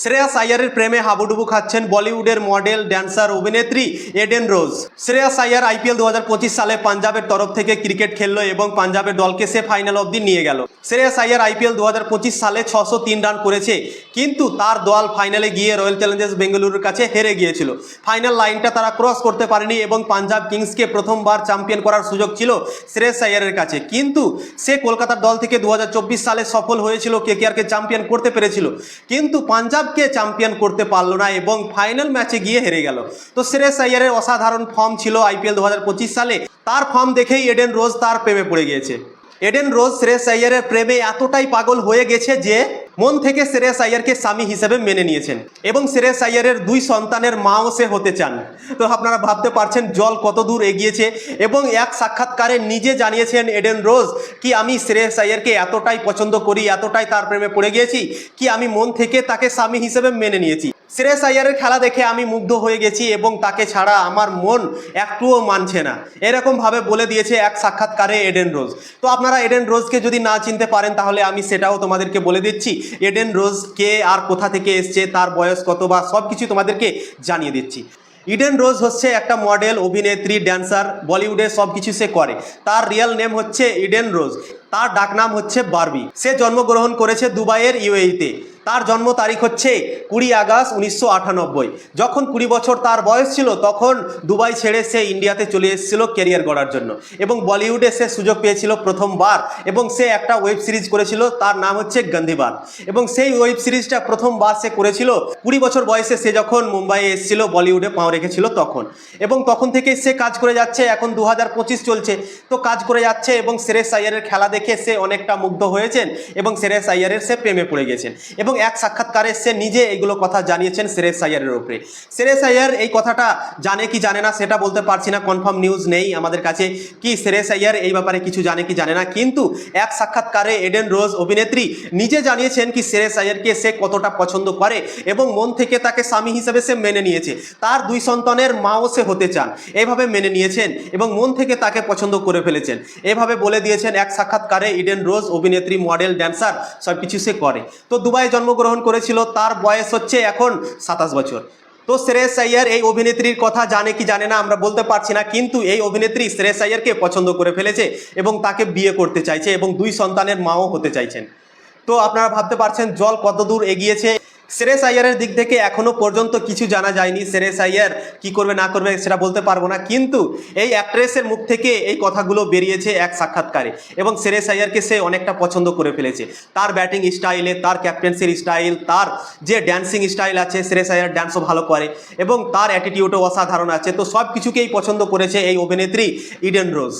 শ্রেয়াস আয়ারের প্রেমে হাবুডুবু খাচ্ছেন বলিউডের মডেল, ড্যান্সার, অভিনেত্রী Eden Rose. Shreyas Iyer IPL দু হাজার পঁচিশ সালে পাঞ্জাবের তরফ থেকে ক্রিকেট খেললো এবং পাঞ্জাবের দলকে সে ফাইনাল অবধি নিয়ে গেল। শ্রেয়াস আয়ার আইপিএল দু হাজার পঁচিশ সালে ছশো তিন রান করেছে, কিন্তু তার দল ফাইনালে গিয়ে রয়্যাল চ্যালেঞ্জার্স বেঙ্গালুরুর কাছে হেরে গিয়েছিল। ফাইনাল লাইনটা তারা ক্রস করতে পারেনি এবং পাঞ্জাব কিংসকে প্রথমবার চ্যাম্পিয়ন করার সুযোগ ছিল শ্রেয়াস আয়ারের কাছে। কিন্তু সে কলকাতার দল থেকে দু হাজার চব্বিশ সালে সফল হয়েছিল, কেকেআরকে চ্যাম্পিয়ন করতে পেরেছিল। কিন্তু পাঞ্জাবকে চ্যাম্পিয়ন করতে পারল না এবং ফাইনাল ম্যাচে গিয়ে হেরে গেল। তো শ্রেয়স আয়ারের অসাধারণ ফর্ম ছিল আইপিএল দু হাজার পঁচিশ সালে। তার ফর্ম দেখেই এডেন রোজ তার প্রেমে পড়ে গিয়েছে। এডেন রোজ শ্রেয়স আয়ারের প্রেমে এতটাই পাগল হয়ে গেছে যে মন থেকে শ্রেয়াস আয়ারকে স্বামী হিসেবে মেনে নিয়েছেন এবং শ্রেয়াস আয়ারের দুই সন্তানের মাও সে হতে চান। তো আপনারা ভাবতে পারছেন জল কত দূর এগিয়েছে এবং এক সাক্ষাৎকারে নিজে জানিয়েছেন এডেন রোজ, কি আমি শ্রেয়াস আয়ারকে এতটাই পছন্দ করি, এতটাই তার প্রেমে পড়ে গিয়েছি? কি আমি মন থেকে তাকে স্বামী হিসেবে মেনে নিয়েছি? শ্রেয়াস আয়ারের খেলা দেখে আমি মুগ্ধ হয়ে গেছি এবং তাকে ছাড়া আমার মন একটুও মানছে না। এরকমভাবে বলে দিয়েছে এক সাক্ষাৎকারে এডেন রোজ। তো আপনারা এডেন রোজকে যদি না চিনতে পারেন, তাহলে আমি সেটাও তোমাদেরকে বলে দিচ্ছি। এডেন রোজ কে আর কোথা থেকে এসছে, তার বয়স কত বা সব কিছু তোমাদেরকে জানিয়ে দিচ্ছি। ইডেন রোজ হচ্ছে একটা মডেল, অভিনেত্রী ড্যান্সার বলিউডে সব কিছু সে করে। তার রিয়েল নেম হচ্ছে ইডেন রোজ। তার ডাকনাম হচ্ছে বারবি। সে জন্মগ্রহণ করেছে দুবাইয়ের ইউএইতে। তার জন্ম তারিখ হচ্ছে কুড়ি আগস্ট উনিশশো আটানব্বই। যখন কুড়ি বছর তার বয়স ছিল, তখন দুবাই ছেড়ে সে ইন্ডিয়াতে চলে এসেছিল ক্যারিয়ার গড়ার জন্য এবং বলিউডে সে সুযোগ পেয়েছিল প্রথমবার এবং সে একটা ওয়েব সিরিজ করেছিল, তার নাম হচ্ছে গন্ধিবার। এবং সেই ওয়েব সিরিজটা প্রথমবার সে করেছিল, কুড়ি বছর বয়সে সে যখন মুম্বাইয়ে এসেছিল, বলিউডে পাও রেখেছিল তখন। এবং তখন থেকে সে কাজ করে যাচ্ছে, এখন দু হাজার পঁচিশ চলছে। তো কাজ করে যাচ্ছে এবং সেরেস আইয়ারের খেলা দেখে সে অনেকটা মুগ্ধ হয়েছেন এবং সেরেস আইয়ারের সে প্রেমে পড়ে গেছেন। এবং এক সাক্ষাৎকারে সে নিজে এগুলো কথা জানিয়েছেন সেরেস আইয়ারের উপরে। সেরেস আইয়ার এই কথাটা জানে কি জানে না সেটা বলতে পারছি না কনফার্ম নিউজ নেই আমাদের কাছে কি সেরেস আইয়ার এই ব্যাপারে কিছু জানে কি জানে না। কিন্তু এক সাক্ষাৎকারে এডেন রোজ অভিনেত্রী নিজে জানিয়েছেন কি সেরেস আইয়ারকে সে কতটা পছন্দ করে এবং মন থেকে তাকে স্বামী হিসেবে সে মেনে নিয়েছে। তার দুই সন্তানের মাও সে হতে চান, এভাবে মেনে নিয়েছেন এবং মন থেকে তাকে পছন্দ করে ফেলেছেন। এভাবে বলে দিয়েছেন এক সাক্ষাৎকারে ইডেন রোজ অভিনেত্রী মডেল ড্যান্সার সব কিছু সে করে। তো দুবাই জন্মগ্রহণ করেছিল, তার বয়স হচ্ছে এখন সাতাশ বছর। তো শ্রেয়স আয়ার এই অভিনেত্রীর কথা জানে কি জানে না আমরা বলতে পারছি না, কিন্তু এই অভিনেত্রী শ্রেয়স আয়ারকে পছন্দ করে ফেলেছে এবং তাকে বিয়ে করতে চাইছে এবং দুই সন্তানের মাও হতে চাইছেন। তো আপনারা ভাবতে পারছেন, জল কত দূর এগিয়েছে? সেরেস আইয়ারের দিক থেকে এখনও পর্যন্ত কিছু জানা যায়নি সেরেস আইয়ার কি করবে, না করবে, সেটা বলতে পারব না। কিন্তু এই অ্যাক্ট্রেসের মুখ থেকে এই কথাগুলো বেরিয়েছে এক সাক্ষাৎকারে এবং সেরেস আইয়ারকে সে অনেকটা পছন্দ করে ফেলেছে। তার ব্যাটিং স্টাইলে, তার ক্যাপ্টেন্সির স্টাইল, তার যে ড্যান্সিং স্টাইল আছে সেরেস আইয়ার ড্যান্সও ভালো করে এবং তার অ্যাটিটিউডও অসাধারণ আছে। তো সব কিছুকেই পছন্দ করেছে এই অভিনেত্রী ইডেন রোজ